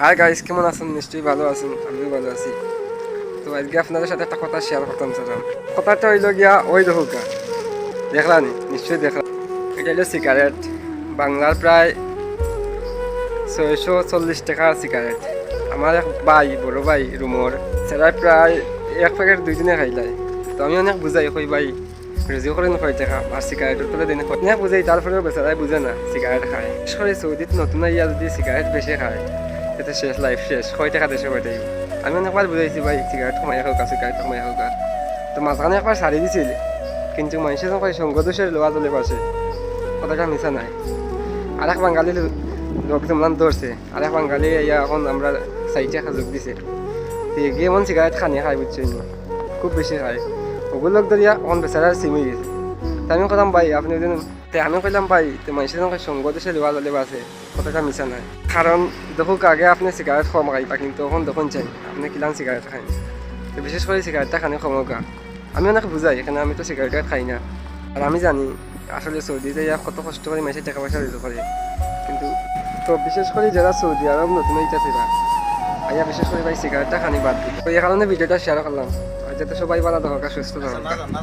Hi guys কেমন আছেন? নিশ্চয়ই ভালো আছেন, আমিও ভালো আছি। তো আজকে আপনাদের সাথে একটা কথা শেয়ার করতাম চালাম কথাটা হইল গিয়া ওই দেখুকা দেখলানি নিশ্চয়ই দেখলাম এটা হইল সিগারেট বাংলার প্রায় ছয়শো চল্লিশ টাকার সিগারেট আমার এক ভাই, বড় ভাই, রুমর। সেটা প্রায় এক প্যাকেট দুই দিনে খাইলাই তো আমি অনেক বুঝাই, কই ভাই রেজিও করে নয় টাকা, আর সিগারেটের তলে দিনে অনেক বুঝাই, তারপরেও বেচারাই বুঝে না সিগারেট খায়। করে সৌদিত নতুন ইয়া যদি সিগারেট বেশি খায়। এতে শেষ লাইফ শেষ কয় টাকা দেশে পাঠাই আমি অনেকবার বুঝাইছি ভাই সিগারেট কমাই হোক কমাই হোক তো মাঝখানে একবার সারি দিছিল কিন্তু মানুষের যখন সঙ্গ দোষের লোয়া দলে পাশে কথাটা নাই আর এক বাঙালি লোক যেমন ধরছে আর এক বাঙালি ইয়া এখন আমরা সাইটে যোগ দিছে তো এগিয়ে এমন খানি খাই বুঝছেন খুব বেশি খায় ওগুলো লোক ধরিয়া এখন বেচারা সিমি গেছে আমি কলাম ভাই আপনি যদি তে আমি কইলাম ভাই তো মানুষের যখন সঙ্গ দেশে লোয়া দলে বাসে কথাটা মিশা নাই কারণ দেখুক আগে আপনি সিগারেট কম খাইবা কিন্তু এখন দেখুন চাই আপনি কিলান সিগারেট খাই তো বিশেষ করে সিগারেটটা খানি কমকা আমি অনেক বুঝাই এখানে আমি তো সিগারেট খাই না আর আমি জানি আসলে সৌদিতে ইয়া কত কষ্ট করে মেসে টাকা পয়সা দিতে পারে কিন্তু তো বিশেষ করে যারা সৌদি আরব নতুন হইতেছে না আইয়া বিশেষ করে ভাই সিগারেটটা খানি বাদ দিই তো এই কারণে ভিডিওটা শেয়ার করলাম আর যাতে সবাই ভালো থাকা সুস্থ থাকা